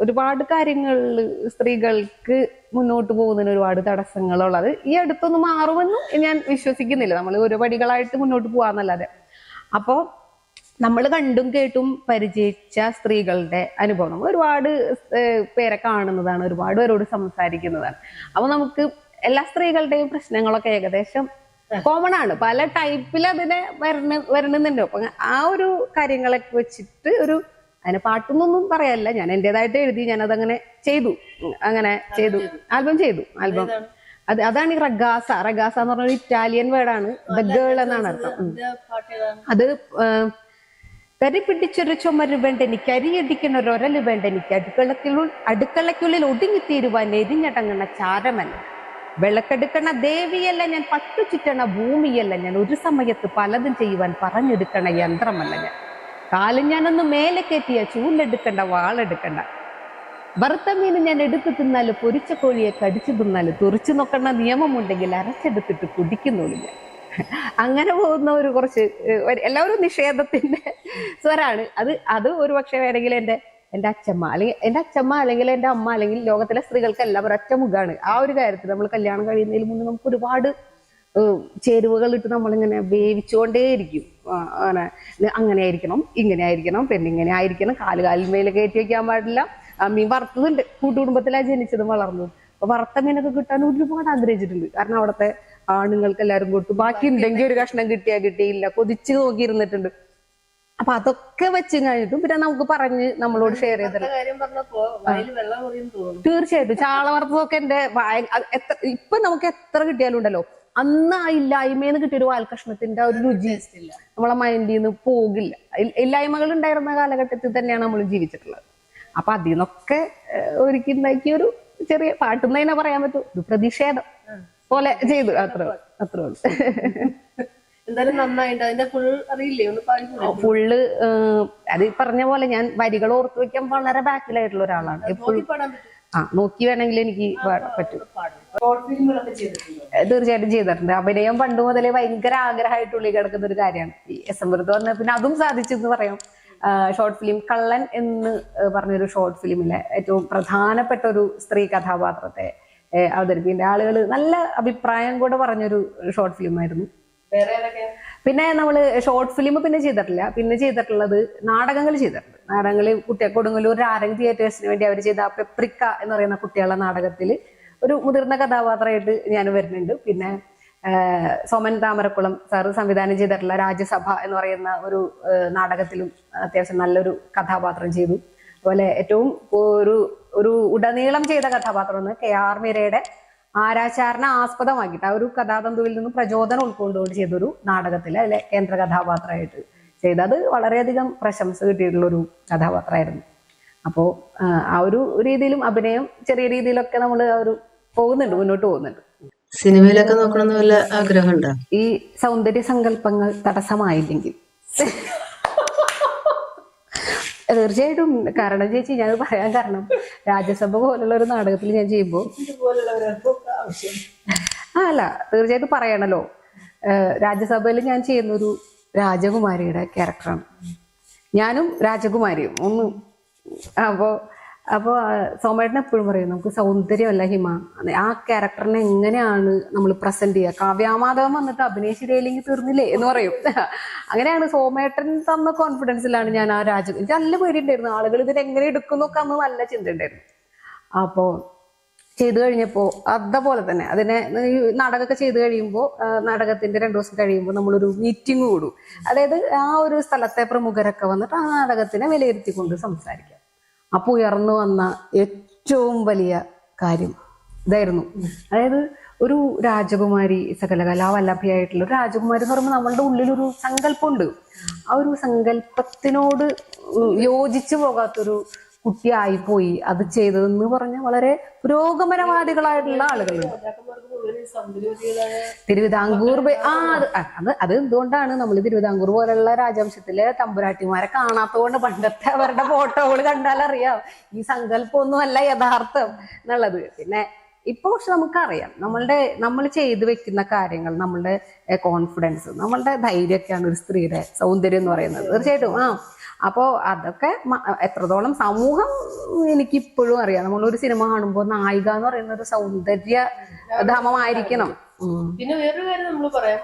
ഒരുപാട് കാര്യങ്ങളിൽ സ്ത്രീകൾക്ക് മുന്നോട്ട് പോകുന്നതിന് ഒരുപാട് തടസ്സങ്ങളുള്ളത് ഈ അടുത്തൊന്നും മാറുമെന്നും ഞാൻ വിശ്വസിക്കുന്നില്ല. നമ്മൾ ഓരോ പടികളായിട്ട് മുന്നോട്ട് പോവാന്നല്ലാതെ. അപ്പോൾ നമ്മൾ കണ്ടും കേട്ടും പരിചയിച്ച സ്ത്രീകളുടെ അനുഭവം. നമ്മൾ ഒരുപാട് പേരെ കാണുന്നതാണ് ഒരുപാട് പേരോട് സംസാരിക്കുന്നതാണ്. അപ്പൊ നമുക്ക് എല്ലാ സ്ത്രീകളുടെയും പ്രശ്നങ്ങളൊക്കെ ഏകദേശം കോമൺ ആണ്. പല ടൈപ്പിൽ അതിനെ വരണ വരണമെന്നുണ്ട് അപ്പൊ ആ ഒരു കാര്യങ്ങളൊക്കെ വെച്ചിട്ട് ഒരു അതിനെ പാട്ടൊന്നും പറയാനില്ല. ഞാൻ എന്റേതായിട്ട് എഴുതി ഞാൻ അതങ്ങനെ ചെയ്തു. അങ്ങനെ ചെയ്തു. ആൽബം ചെയ്തു. ആൽബം? അത് അതാണ് ഈ റഗാസ. റഗാസ എന്ന് പറഞ്ഞ ഒരു ഇറ്റാലിയൻ വേർഡാണ് ദ ഗേൾ എന്നാണ് അർത്ഥം. അത് കരി പിടിച്ചൊരു ചുമര് വേണ്ട എനിക്ക് അരിയടിക്കണ ഒരു ഒരൽ വേണ്ട എനിക്ക് അടുക്കളക്കുള്ളിൽ അടുക്കളയ്ക്കുള്ളിൽ ഒടുങ്ങിത്തീരുവാൻ എരിഞ്ഞടങ്ങുന്ന ചാരമല്ല. വിളക്കെടുക്കണ ദേവിയല്ല ഞാൻ പട്ടു ചുറ്റണ ഭൂമിയല്ല ഞാൻ. ഒരു സമയത്ത് പലതും ചെയ്യുവാൻ പറഞ്ഞെടുക്കണ യന്ത്രമല്ല ഞാൻ. കാലും ഞാനൊന്ന് മേലെ കയറ്റിയ ചൂലെടുക്കണ്ട വാളെടുക്കണ്ട. വറുത്ത മീൻ ഞാൻ എടുത്ത് തിന്നാൽ പൊരിച്ച കോഴിയെ കടിച്ചു തിന്നാൽ തുറച്ചു നോക്കണ നിയമമുണ്ടെങ്കിൽ അരച്ചെടുത്തിട്ട് കുടിക്കുന്നുള്ളൂ ഞാൻ. അങ്ങനെ പോകുന്ന ഒരു കുറച്ച് എല്ലാവരും നിഷേധത്തിന്റെ സ്വരാണ്. അത് അത് ഒരു പക്ഷേ വേണമെങ്കിൽ എന്റെ എന്റെ അച്ഛമ്മ അല്ലെങ്കിൽ എന്റെ അച്ഛമ്മ അല്ലെങ്കിൽ എന്റെ അമ്മ അല്ലെങ്കിൽ ലോകത്തിലെ സ്ത്രീകൾക്കെല്ലാം ഒരൊറ്റ മുഖമാണ് ആ ഒരു കാര്യത്തിൽ നമ്മൾ കല്യാണം കഴിയുന്നതിന് മുന്നേ നമുക്ക് ഒരുപാട് ചേരുവകൾ ഇട്ട് നമ്മളിങ്ങനെ വേവിച്ചുകൊണ്ടേയിരിക്കും. അങ്ങനെ അങ്ങനെ ആയിരിക്കണം ഇങ്ങനെ ആയിരിക്കണം പെണ്ണിങ്ങനെ ആയിരിക്കണം കാൽ കാലിൽ മേലെ കയറ്റി വയ്ക്കാൻ പാടില്ല. മീൻ വറുത്തതുണ്ട്. കൂട്ടുകുടുംബത്തിലാണ് ജനിച്ചതും വളർന്നതും. അപ്പൊ വറുത്ത മീനൊക്കെ കിട്ടാൻ ഒരുപാട് ആഗ്രഹിച്ചിട്ടുണ്ട്. കാരണം അവിടുത്തെ ആണുങ്ങൾക്ക് എല്ലാവരും കൊടുത്തു. ബാക്കി ഉണ്ടെങ്കിൽ ഒരു കഷ്ണം കിട്ടിയാ കിട്ടിയില്ല. കൊതിച്ച് നോക്കിയിരുന്നിട്ടുണ്ട്. അപ്പൊ അതൊക്കെ വെച്ച് കഴിഞ്ഞിട്ടും പിന്നെ നമുക്ക് പറഞ്ഞ് നമ്മളോട് ഷെയർ ചെയ്തത് തീർച്ചയായിട്ടും. ചാള വറുത്തതൊക്കെ എന്റെ ഇപ്പൊ നമുക്ക് എത്ര കിട്ടിയാലും ഉണ്ടല്ലോ അന്ന് ആ ഇല്ലായ്മേന്ന് കിട്ടിയ ഒരു വാൽക്കഷ്ണത്തിന്റെ ആ ഒരു രുചി നമ്മളെ മൈൻഡിൽ നിന്ന് പോകില്ല. ഇല്ലായ്മകൾ ഉണ്ടായിരുന്ന കാലഘട്ടത്തിൽ തന്നെയാണ് നമ്മൾ ജീവിച്ചിട്ടുള്ളത്. അപ്പൊ അതിൽ നിന്നൊക്കെ ഒരുക്കി ഉണ്ടാക്കിയ ഒരു ചെറിയ പാട്ടുന്നതിനെ പറയാൻ പറ്റൂ. ഒരു പ്രതിഷേധം പോലെ ചെയ്തു. അത്ര അത്രേ ഉള്ളൂ. [laughs] എന്തായാലും നന്നായിട്ട് അതിന്റെ ഫുൾ അറിയില്ലേ? ഒന്ന് പറഞ്ഞു ഫുള്ള് അത് ഈ പറഞ്ഞ പോലെ ഞാൻ വരികൾ ഓർത്തു വെക്കാൻ വളരെ ബാക്കിലായിട്ടുള്ള ഒരാളാണ്. എപ്പോഴും നോക്കി പാടാൻ പറ്റും. ആ നോക്കി വേണമെങ്കിൽ എനിക്ക് പറ്റും. തീർച്ചയായിട്ടും ചെയ്തിട്ടുണ്ട്. അഭിനയം പണ്ട് മുതലേ ഭയങ്കര ആഗ്രഹമായിട്ടുള്ളിൽ കിടക്കുന്ന ഒരു കാര്യമാണ്. ഈ എസ് എം വൃത്ത് പറഞ്ഞ പിന്നെ അതും സാധിച്ചു എന്ന് പറയാം ഷോർട്ട് ഫിലിം കള്ളൻ എന്ന് പറഞ്ഞൊരു ഷോർട്ട് ഫിലിമിലെ ഏറ്റവും പ്രധാനപ്പെട്ട ഒരു സ്ത്രീ കഥാപാത്രത്തെ അവതരിപ്പിക്കേണ്ട അവതരിപ്പിക്കുന്ന ആളുകൾ നല്ല അഭിപ്രായം കൂടെ പറഞ്ഞൊരു ഷോർട്ട് ഫിലിമായിരുന്നു വേറെ ഏതൊക്കെയാ പിന്നെ നമ്മൾ ഷോർട്ട് ഫിലിം പിന്നെ ചെയ്തിട്ടില്ല. പിന്നെ ചെയ്തിട്ടുള്ളത് നാടകങ്ങൾ ചെയ്തിട്ടുണ്ട്. നാടകങ്ങൾ കുട്ടികൾ കൊടുങ്ങല്ലൂർ ആരംഗ് തിയേറ്റേഴ്സിന് വേണ്ടി അവർ ചെയ്ത പെപ്രിക്ക എന്ന് പറയുന്ന കുട്ടികളുടെ നാടകത്തിൽ ഒരു മുതിർന്ന കഥാപാത്രമായിട്ട് ഞാൻ വരുന്നുണ്ട്. പിന്നെ സോമൻ താമരക്കുളം സാറ് സംവിധാനം ചെയ്തിട്ടുള്ള രാജ്യസഭ എന്ന് പറയുന്ന ഒരു നാടകത്തിലും അത്യാവശ്യം നല്ലൊരു കഥാപാത്രം ചെയ്തു. അതുപോലെ ഏറ്റവും ഒരു ഒരു ഉടനീളം ചെയ്ത കഥാപാത്രം കെ ആർ മീരയുടെ ആരാചാരനെ ആസ്പദമാക്കിയിട്ട് ആ ഒരു കഥാതന്തുവിൽ നിന്ന് പ്രചോദനം ഉൾക്കൊണ്ടുകൊണ്ട് ചെയ്തൊരു നാടകത്തിലെ അതിലെ കേന്ദ്ര കഥാപാത്രമായിട്ട് ചെയ്തത് വളരെയധികം പ്രശംസ കിട്ടിയിട്ടുള്ള ഒരു കഥാപാത്രമായിരുന്നു. അപ്പോൾ ആ ഒരു രീതിയിലും അഭിനയം ചെറിയ രീതിയിലൊക്കെ നമ്മൾ ആ ഒരു പോകുന്നുണ്ട് മുന്നോട്ട് പോകുന്നുണ്ട്. സിനിമയിലൊക്കെ നോക്കണമെന്ന് വല്ല ആഗ്രഹമുണ്ടോ? ഈ സൗന്ദര്യ സങ്കല്പങ്ങൾ തടസ്സമായില്ലെങ്കിൽ. തീർച്ചയായിട്ടും കാരണം ചേച്ചി ഞാൻ പറയാൻ കാരണം രാജ്യസഭ പോലുള്ള ഒരു നാടകത്തിൽ ഞാൻ ചെയ്യുമ്പോൾ ആ അല്ല തീർച്ചയായിട്ടും പറയണല്ലോ. രാജ്യസഭയിൽ ഞാൻ ചെയ്യുന്ന ഒരു രാജകുമാരിയുടെ ക്യാരക്ടറാണ് ഞാനും രാജകുമാരിയും. ഒന്ന് അപ്പോ അപ്പോൾ സോമേട്ടൻ എപ്പോഴും പറയും നമുക്ക് സൗന്ദര്യമല്ല ഹിമ. ആ ക്യാരക്ടറിനെ എങ്ങനെയാണ് നമ്മൾ പ്രസന്റ് ചെയ്യുക? കാവ്യാമാധവൻ വന്നിട്ട് അഭിനയിച്ചില്ലെങ്കിൽ തീർന്നില്ലേ എന്ന് പറയും. [laughs] അങ്ങനെയാണ് സോമേട്ടൻ തന്ന കോൺഫിഡൻസിലാണ് ഞാൻ ആ രാജ എനിക്ക് നല്ല പേടിയുണ്ടായിരുന്നു. ആളുകൾ ഇതിനെ എങ്ങനെ എടുക്കുന്നൊക്കെ അന്ന് നല്ല ചിന്ത ഉണ്ടായിരുന്നു അപ്പോൾ ചെയ്തു കഴിഞ്ഞപ്പോൾ അതേപോലെ തന്നെ അതിനെ നാടകമൊക്കെ ചെയ്തു കഴിയുമ്പോൾ നാടകത്തിന്റെ രണ്ടു ദിവസം കഴിയുമ്പോൾ നമ്മളൊരു മീറ്റിംഗ് കൂടും. അതായത് ആ ഒരു സ്ഥലത്തെ പ്രമുഖരൊക്കെ വന്നിട്ട് ആ നാടകത്തിനെ വിലയിരുത്തിക്കൊണ്ട് സംസാരിക്കാം. അപ്പോൾ ഉയർന്നു വന്ന ഏറ്റവും വലിയ കാര്യം ഇതായിരുന്നു. അതായത് ഒരു രാജകുമാരി സകലകലാവല്ലഭയായിട്ടുള്ള ഒരു രാജകുമാരി എന്ന് പറയുമ്പോൾ നമ്മളുടെ ഉള്ളിലൊരു സങ്കല്പമുണ്ട്. ആ ഒരു സങ്കല്പത്തിനോട് യോജിച്ചു പോകാത്തൊരു കുട്ടിയായിപ്പോയി. അത് ചെയ്തതെന്ന് പറഞ്ഞ വളരെ പുരോഗമനവാദികളായിട്ടുള്ള ആളുകളുണ്ട് തിരുവിതാംകൂർ ആ അത് അത് അത് എന്തുകൊണ്ടാണ് നമ്മൾ തിരുവിതാംകൂർ പോലുള്ള രാജവംശത്തിലെ തമ്പുരാട്ടിമാരെ കാണാത്തതുകൊണ്ട് പണ്ടത്തെ അവരുടെ ഫോട്ടോകൾ കണ്ടാൽ അറിയാം. ഈ സങ്കല്പമൊന്നും അല്ല യഥാർത്ഥം എന്നുള്ളത്. പിന്നെ ഇപ്പൊ പക്ഷെ നമുക്കറിയാം. നമ്മളുടെ നമ്മൾ ചെയ്തു വെക്കുന്ന കാര്യങ്ങൾ നമ്മളുടെ കോൺഫിഡൻസ് നമ്മളുടെ ധൈര്യമൊക്കെയാണ് ഒരു സ്ത്രീയുടെ സൗന്ദര്യം എന്ന് പറയുന്നത്. തീർച്ചയായിട്ടും ആ. അപ്പോ അതൊക്കെ എത്രത്തോളം സമൂഹം എനിക്കിപ്പോഴും അറിയാം. നമ്മളൊരു സിനിമ കാണുമ്പോൾ നായിക എന്ന് പറയുന്ന ഒരു സൗന്ദര്യ ധാമമായിരിക്കണം. പിന്നെ വേറൊരു കാര്യം നമ്മൾ പറയാം.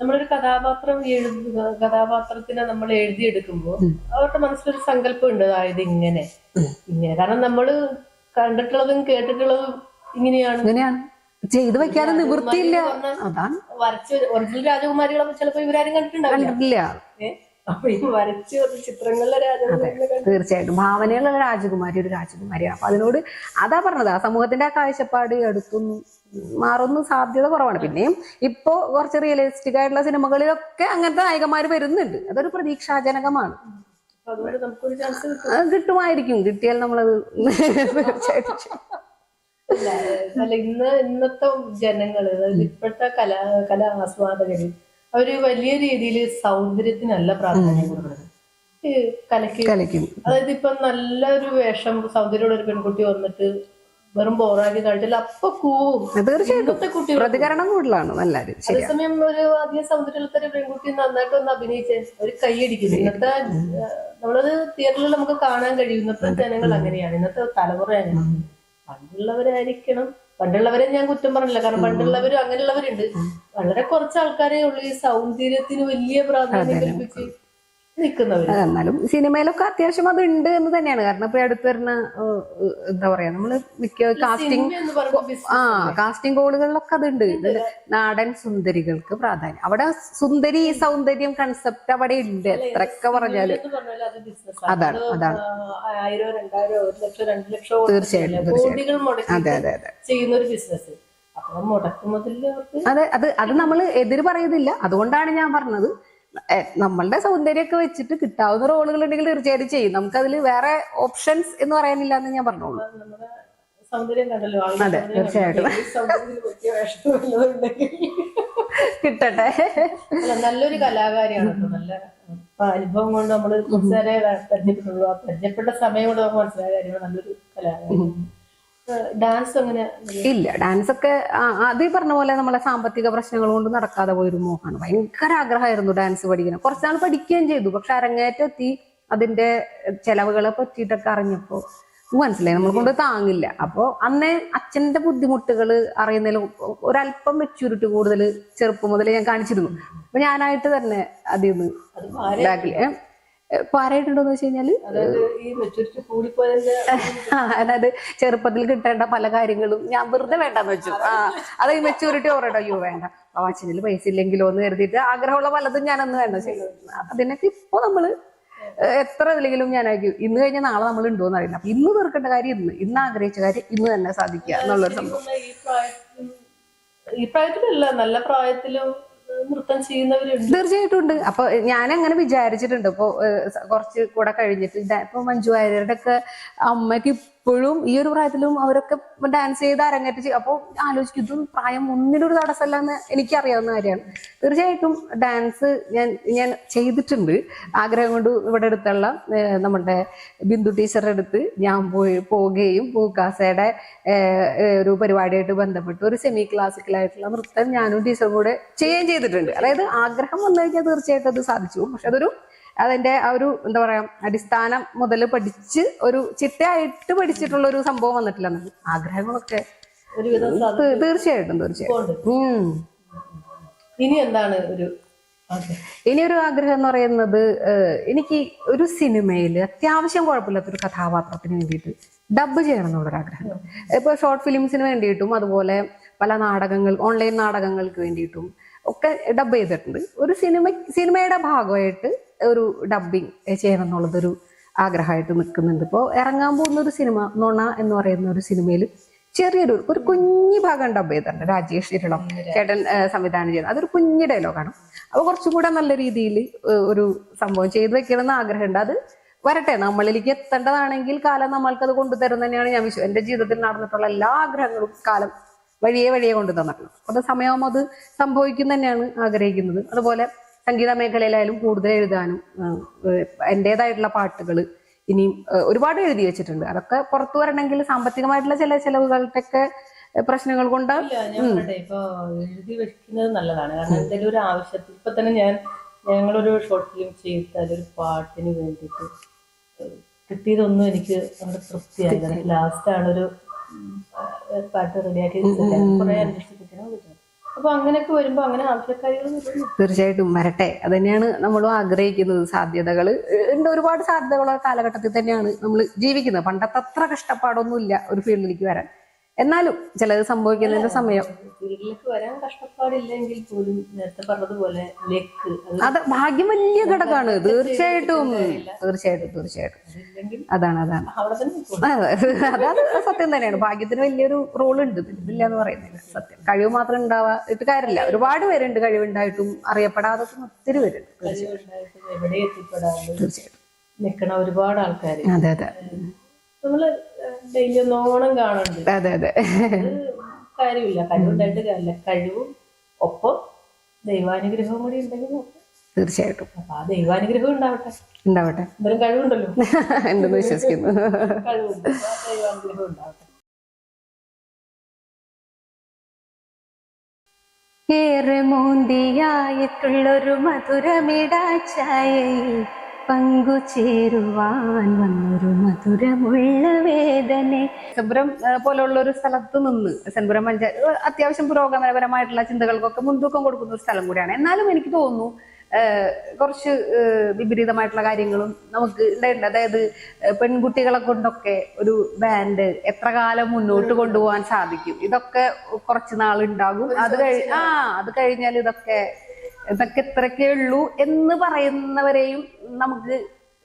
നമ്മളൊരു കഥാപാത്രം എഴുതുക കഥാപാത്രത്തിനെ നമ്മൾ എഴുതിയെടുക്കുമ്പോൾ അവരുടെ മനസ്സിലൊരു സങ്കല്പം ഉണ്ട് അതായത് ഇങ്ങനെ. ഇങ്ങനെ. കാരണം നമ്മൾ കണ്ടിട്ടുള്ളതും കേട്ടിട്ടുള്ളതും ഇങ്ങനെയാണ്. ഇങ്ങനെയാണ്. ചെയ്തു വെക്കാതെ നിവൃത്തിയില്ല. അതാണ്. വരച്ച ഒറിജിനൽ രാജകുമാരികളൊക്കെ ചിലപ്പോ ഇവരാരും കണ്ടിട്ടുണ്ടാവില്ല? അപ്പൊ ഈ വരച്ചു വന്ന ചിത്രങ്ങളിലെ രാജാവ് തീർച്ചയായിട്ടും. ഭാവനയിലുള്ള രാജകുമാരി ഒരു രാജകുമാരിയാണ് അപ്പൊ അതിനോട് അതാ പറഞ്ഞത് ആ സമൂഹത്തിന്റെ ആ കാഴ്ചപ്പാട് അടുത്തൊന്നും മാറുന്ന സാധ്യത കുറവാണ്. പിന്നെയും ഇപ്പോ കുറച്ച് റിയലിസ്റ്റിക് ആയിട്ടുള്ള സിനിമകളിലൊക്കെ അങ്ങനത്തെ നായകന്മാര് വരുന്നുണ്ട്. അതൊരു പ്രതീക്ഷാജനകമാണ്. കിട്ടുമായിരിക്കും. കിട്ടിയാൽ നമ്മളത് തീർച്ചയായിട്ടും. അല്ല ഇന്ന് ഇന്നത്തെ ജനങ്ങൾ ഇപ്പോഴത്തെ കലാ കലാ ആസ്വാദകര് അവർ വലിയ രീതിയിൽ സൗന്ദര്യത്തിനല്ല പ്രാധാന്യം കൊടുക്കുന്നത്. ഈ കലയ്ക്ക്. അതായത് ഇപ്പൊ നല്ലൊരു വേഷം സൗന്ദര്യമുള്ള ഒരു പെൺകുട്ടി വന്നിട്ട് വെറും ബോറാക്കി കഴിച്ചാൽ അപ്പൊ കൂവും. തീർച്ചയായിട്ടും. ഇന്നത്തെ പ്രതികരണം കൂടുതലാണ് അതേസമയം ഒരു അധികം സൗന്ദര്യമുള്ള ഒരു പെൺകുട്ടി നന്നായിട്ട് ഒന്ന് അഭിനയിച്ച് ഒരു കൈയടിക്കുന്നു ഇന്നത്തെ നമ്മളത് തിയേറ്ററിൽ നമുക്ക് കാണാൻ കഴിയും ഇന്നത്തെ ജനങ്ങൾ അങ്ങനെയാണ്. ഇന്നത്തെ തലമുറ അങ്ങനെയാണ് പണ്ടുള്ളവരായിരിക്കണം. പണ്ടുള്ളവരെ ഞാൻ കുറ്റം പറഞ്ഞില്ല. കാരണം പണ്ടുള്ളവരും അങ്ങനെയുള്ളവരുണ്ട്. വളരെ കുറച്ച് ആൾക്കാരെ ഉള്ളൂ ഈ സൗന്ദര്യത്തിന് വലിയ പ്രാധാന്യം കൽപ്പിച്ച്. എന്നാലും സിനിമയിലൊക്കെ അത്യാവശ്യം അത് ഉണ്ട് എന്ന് തന്നെയാണ്. കാരണം ഇപ്പൊ അടുത്ത് വരുന്ന എന്താ പറയാ നമ്മൾ മിക്ക കാസ്റ്റിംഗ് ആ കാസ്റ്റിംഗ് കോളുകളിലൊക്കെ അതുണ്ട് ഉണ്ട്. നാടൻ സുന്ദരികൾക്ക് പ്രാധാന്യം. അവിടെ സുന്ദരി സൗന്ദര്യം കൺസെപ്റ്റ് അവിടെ ഉണ്ട്. എത്രയൊക്കെ പറഞ്ഞാൽ. അതാണ്, അത് അതാണ്. തീർച്ചയായിട്ടും ആയിരം രണ്ടായിരം ഒരു ലക്ഷം രണ്ട് ലക്ഷം തീർച്ചയായിട്ടും, അതെ അതെ അതെ. ചെയ്യുന്ന ഒരു ബിസിനസ് അതെ അത് അത് നമ്മൾ എതിര് പറയുന്നില്ല. അതുകൊണ്ടാണ് ഞാൻ പറഞ്ഞത്. നമ്മളുടെ സൗന്ദര്യമൊക്കെ വെച്ചിട്ട് കിട്ടാവുന്ന റോളുകൾ ഉണ്ടെങ്കിൽ തീർച്ചയായിട്ടും ചെയ്യും. നമുക്കതിൽ വേറെ ഓപ്ഷൻസ് എന്ന് പറയാനില്ല എന്ന് ഞാൻ പറഞ്ഞോളൂ. അതെ, തീർച്ചയായിട്ടും. കിട്ടട്ടെ. നല്ലൊരു കലാകാരിയാണ് നല്ല അനുഭവം കൊണ്ട് നമ്മൾ പരിചയപ്പെട്ടുള്ളൂ. പരിചയപ്പെട്ട സമയം കൊണ്ട് നമുക്ക് മനസ്സിലായ കാര്യമാണ് നല്ലൊരു കലാകാരി. ഡാൻസ് അങ്ങനെ ഇല്ല ഡാൻസ് ഒക്കെ അത് ഈ പറഞ്ഞ പോലെ നമ്മളെ സാമ്പത്തിക പ്രശ്നങ്ങൾ കൊണ്ട് നടക്കാതെ പോയൊരു മോഹമാണ് ഭയങ്കര ആഗ്രഹമായിരുന്നു ഡാൻസ് പഠിക്കണം. കുറച്ചാൾ പഠിക്കുകയും ചെയ്തു. പക്ഷെ അരങ്ങേറ്റം എത്തി. അതിന്റെ ചെലവുകളെ പറ്റിയിട്ടൊക്കെ അറിഞ്ഞപ്പോ മനസ്സിലായി. നമ്മളെ കൊണ്ട് താങ്ങില്ല. അപ്പോ അന്നേ അച്ഛന്റെ ബുദ്ധിമുട്ടുകൾ അറിയുന്നതിൽ ഒരല്പം മെച്യൂരിറ്റി കൂടുതൽ ചെറുപ്പം മുതലേ ഞാൻ കാണിച്ചിരുന്നു. അപ്പൊ ഞാനായിട്ട് തന്നെ അതിൽ നിന്ന് ബാക്കിൽ പാരായിട്ടുണ്ടോന്ന് വെച്ച് കഴിഞ്ഞാൽ? അതായത് ചെറുപ്പത്തിൽ കിട്ടേണ്ട പല കാര്യങ്ങളും ഞാൻ വെറുതെ വേണ്ടെന്ന് വെച്ചു. ആ അത് ഈ മെച്ചൂരിറ്റി ഓർഡർ അയ്യോ വേണ്ട. അച്ഛനിൽ പൈസ ഇല്ലെങ്കിലോ എന്ന് കരുതിയിട്ട് ആഗ്രഹമുള്ള പലതും ഞാനൊന്ന് വേണ്ട ചെയ്തു. അതിനൊക്കെ ഇപ്പൊ നമ്മൾ എത്ര ഇതിലെങ്കിലും ഞാൻ അയക്കും ഇന്ന് കഴിഞ്ഞാൽ നാളെ നമ്മൾ ഉണ്ടോന്ന് അറിയില്ല. അപ്പൊ ഇന്ന് തീർക്കേണ്ട കാര്യം ഇന്ന്. ഇന്ന് ആഗ്രഹിച്ച കാര്യം ഇന്ന് തന്നെ സാധിക്കുക എന്നുള്ളൊരു സംഭവം. ഈ പ്രായത്തിലല്ല നല്ല പ്രായത്തിലും നൃത്തം ചെയ്യുന്നവരുണ്ട്. തീർച്ചയായിട്ടും ഉണ്ട് അപ്പൊ ഞാൻ അങ്ങനെ വിചാരിച്ചിട്ടുണ്ട്. ഇപ്പൊ കുറച്ച് കൂടെ കഴിഞ്ഞിട്ട് ഇപ്പൊ മഞ്ജു വാര്യരുടെ ഒക്കെ അമ്മയ്ക്ക് ഇപ്പോഴും ഈ ഒരു പ്രായത്തിലും അവരൊക്കെ ഡാൻസ് ചെയ്ത് അരങ്ങേറ്റ് ചെയ്യും. അപ്പോൾ ആലോചിക്കും ഇതും പ്രായം ഒന്നിനൊരു തടസ്സമല്ല എന്ന് എനിക്കറിയാവുന്ന കാര്യമാണ്. തീർച്ചയായിട്ടും ഡാൻസ് ഞാൻ ഞാൻ ചെയ്തിട്ടുണ്ട്. ആഗ്രഹം കൊണ്ട് ഇവിടെ അടുത്തുള്ള നമ്മുടെ ബിന്ദു ടീച്ചറുടെ അടുത്ത് ഞാൻ പോയി പോവുകയും പൂക്കാസയുടെ ഒരു പരിപാടിയായിട്ട് ബന്ധപ്പെട്ട്. ഒരു സെമി ക്ലാസിക്കൽ ക്ലാസിക്കലായിട്ടുള്ള നൃത്തം ഞാനും ടീച്ചറും കൂടെ ചെയ്യുകയും ചെയ്തിട്ടുണ്ട്. അതായത് ആഗ്രഹം വന്നു കഴിഞ്ഞാൽ തീർച്ചയായിട്ടും അത് സാധിച്ചു. പക്ഷെ അതൊരു അതിന്റെ ആ ഒരു എന്താ പറയാ അടിസ്ഥാനം മുതൽ പഠിച്ച് ഒരു ചിട്ടയായിട്ട് പഠിച്ചിട്ടുള്ള ഒരു സംഭവം വന്നിട്ടില്ല നമുക്ക് ആഗ്രഹങ്ങളൊക്കെ തീർച്ചയായിട്ടും തീർച്ചയായിട്ടും. ഇനി എന്താണ് ഒരു ഇനി ഒരു ആഗ്രഹം എന്ന് പറയുന്നത് എനിക്ക് ഒരു സിനിമയിൽ അത്യാവശ്യം കുഴപ്പമില്ലാത്ത ഒരു കഥാപാത്രത്തിന് വേണ്ടിയിട്ട് ഡബ് ചെയ്യണം എന്നുള്ളൊരു ആഗ്രഹം ഇപ്പൊ ഷോർട്ട് ഫിലിംസിന് വേണ്ടിയിട്ടും അതുപോലെ പല നാടകങ്ങൾ ഓൺലൈൻ നാടകങ്ങൾക്ക് വേണ്ടിയിട്ടും ഒക്കെ ഡബ് ചെയ്തിട്ടുണ്ട്. ഒരു സിനിമ സിനിമയുടെ ഭാഗമായിട്ട് ഒരു ഡബിങ് ചെയ്യണം എന്നുള്ളതൊരു ആഗ്രഹമായിട്ട് നിൽക്കുന്നുണ്ട്. ഇപ്പോൾ ഇറങ്ങാൻ പോകുന്ന ഒരു സിനിമ നൊണ എന്ന് പറയുന്ന ഒരു സിനിമയിൽ ചെറിയൊരു ഒരു കുഞ്ഞു ഭാഗം ഡബ് ചെയ്തിട്ടുണ്ട്. രാജേഷ് ഇരളം ചേട്ടൻ സംവിധാനം ചെയ്യുന്നത് അതൊരു കുഞ്ഞു ഡയലോഗാണ് അപ്പോൾ കുറച്ചും കൂടെ നല്ല രീതിയിൽ ഒരു സംഭവം ചെയ്തു വെക്കണം എന്ന് ആഗ്രഹമുണ്ട്. അത് വരട്ടെ നമ്മളിലേക്ക് എത്തേണ്ടതാണെങ്കിൽ കാലം നമ്മൾക്ക് അത് കൊണ്ടുതരും തന്നെയാണ് ഞാൻ വിശ്വ എന്റെ ജീവിതത്തിൽ നടന്നിട്ടുള്ള എല്ലാ ആഗ്രഹങ്ങളും കാലം വഴിയെ വഴിയെ കൊണ്ടു തന്നിട്ടുള്ളത്. അപ്പോൾ സമയമാകുമ്പോൾ അത് സംഭവിക്കും തന്നെയാണ് ആഗ്രഹിക്കുന്നത്. അതുപോലെ സംഗീത മേഖലയിലായാലും കൂടുതൽ എഴുതാനും എന്റെതായിട്ടുള്ള പാട്ടുകൾ ഇനിയും ഒരുപാട് എഴുതി വെച്ചിട്ടുണ്ട്. അതൊക്കെ പുറത്തു വരണമെങ്കിൽ സാമ്പത്തികമായിട്ടുള്ള ചില ചെലവുകളുടെയൊക്കെ ഏഹ്, പ്രശ്നങ്ങൾ കൊണ്ട് ഇപ്പൊ എഴുതി വെക്കുന്നത് നല്ലതാണ്. കാരണം എന്തെങ്കിലും ഒരു ആവശ്യത്തിൽ ഇപ്പൊ തന്നെ ഞാൻ ഞങ്ങളൊരു ഷോർട്ട് ഫിലിം ചെയ്താൽ ഒരു പാട്ടിന് വേണ്ടിയിട്ട് കിട്ടിയതൊന്നും എനിക്ക് നമ്മുടെ തൃപ്തിയായി ലാസ്റ്റ് ആണ് ഒരു പാട്ട് റെഡിയാക്കി കുറെ അന്വേഷിച്ചിട്ടാണ് കിട്ടുന്നത് അങ്ങനെ തീർച്ചയായിട്ടും വരട്ടെ. അത് തന്നെയാണ് നമ്മളും ആഗ്രഹിക്കുന്നത്. സാധ്യതകൾ ഉണ്ട്. ഒരുപാട് സാധ്യതകളുള്ള കാലഘട്ടത്തിൽ തന്നെയാണ് നമ്മൾ ജീവിക്കുന്നത്. പണ്ടത്തെ അത്ര കഷ്ടപ്പാടൊന്നുമില്ല ഒരു ഫീൽഡിലേക്ക് വരാൻ. എന്നാലും ചിലത് സംഭവിക്കുന്നതിന്റെ സമയം. വരാൻ കഷ്ടപ്പാടില്ലെങ്കിൽ പോലും നേരത്തെ പറഞ്ഞതുപോലെ അത് ഭാഗ്യം വലിയ ഘടകമാണ്. തീർച്ചയായിട്ടും. തീർച്ചയായിട്ടും തീർച്ചയായിട്ടും. അതാണ് അതാണ്. അതാണ്. സത്യം തന്നെയാണ്. ഭാഗ്യത്തിന് വലിയൊരു റോൾ ഉണ്ട് ഇതില്ല എന്ന് പറയുന്നില്ല. സത്യം. കഴിവ് മാത്രം ഉണ്ടാവാട്ട് കാര്യമില്ല ഒരുപാട് പേരുണ്ട് കഴിവുണ്ടായിട്ടും അറിയപ്പെടാതെ ഒത്തിരി പേരുണ്ട്. തീർച്ചയായിട്ടും. നിൽക്കണ ഒരുപാട് ആൾക്കാർ അതെ അതെ. നമ്മൾ ഡെയിലി ഒന്നോണം കാണുന്നുണ്ട്. അതെ അതെ. കാര്യമില്ല. കഴിവുണ്ടായിട്ട് കാര്യമില്ല. കഴിവും ഒപ്പം ദൈവാനുഗ്രഹവും കൂടി ഉണ്ടെങ്കിൽ നോക്കാം. തീർച്ചയായിട്ടും. അപ്പൊ ആ ദൈവാനുഗ്രഹം ഉണ്ടാവട്ടെ. ഉണ്ടാവട്ടെ. എന്തായാലും കഴിവുണ്ടല്ലോ. എന്തെന്ന് വിശ്വസിക്കുന്നു. കഴിവുണ്ട്. ദൈവാനുഗ്രഹം ഉണ്ടാവട്ടെ. ഏറെ മോന്തിയായിട്ടുള്ളൊരു മധുരമിടാച്ചായയിൽ പങ്കുചേരുവാൻ വന്നൊരു മധുരമുള്ള വേദനെ. സെൻപുരം പോലുള്ള ഒരു സ്ഥലത്ത് നിന്ന് സെൻപുരം പഞ്ചായത്ത് അത്യാവശ്യം പുരോഗമനപരമായിട്ടുള്ള ചിന്തകൾക്കൊക്കെ മുൻതൂക്കം കൊടുക്കുന്ന ഒരു സ്ഥലം കൂടിയാണ്. എന്നാലും എനിക്ക് തോന്നുന്നു കുറച്ച് വിപരീതമായിട്ടുള്ള കാര്യങ്ങളും നമുക്ക് ഉണ്ടായിട്ടുണ്ട്. അതായത് പെൺകുട്ടികളെ കൊണ്ടൊക്കെ ഒരു ബാൻഡ് എത്ര കാലം മുന്നോട്ട് കൊണ്ടുപോകാൻ സാധിക്കും? ഇതൊക്കെ കുറച്ച് നാളുണ്ടാകും. അത് കഴി ആ അത് കഴിഞ്ഞാൽ ഇതൊക്കെ ഇതൊക്കെ ഇത്രയൊക്കെ ഉള്ളൂ എന്ന് പറയുന്നവരെയും നമുക്ക്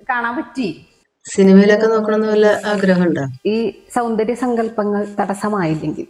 കാണാൻ പറ്റി. സിനിമയിലൊക്കെ നോക്കണമെന്ന് വല്ല ആഗ്രഹമുണ്ടോ? ഈ സൗന്ദര്യ സങ്കല്പങ്ങൾ തടസ്സമായില്ലെങ്കിൽ.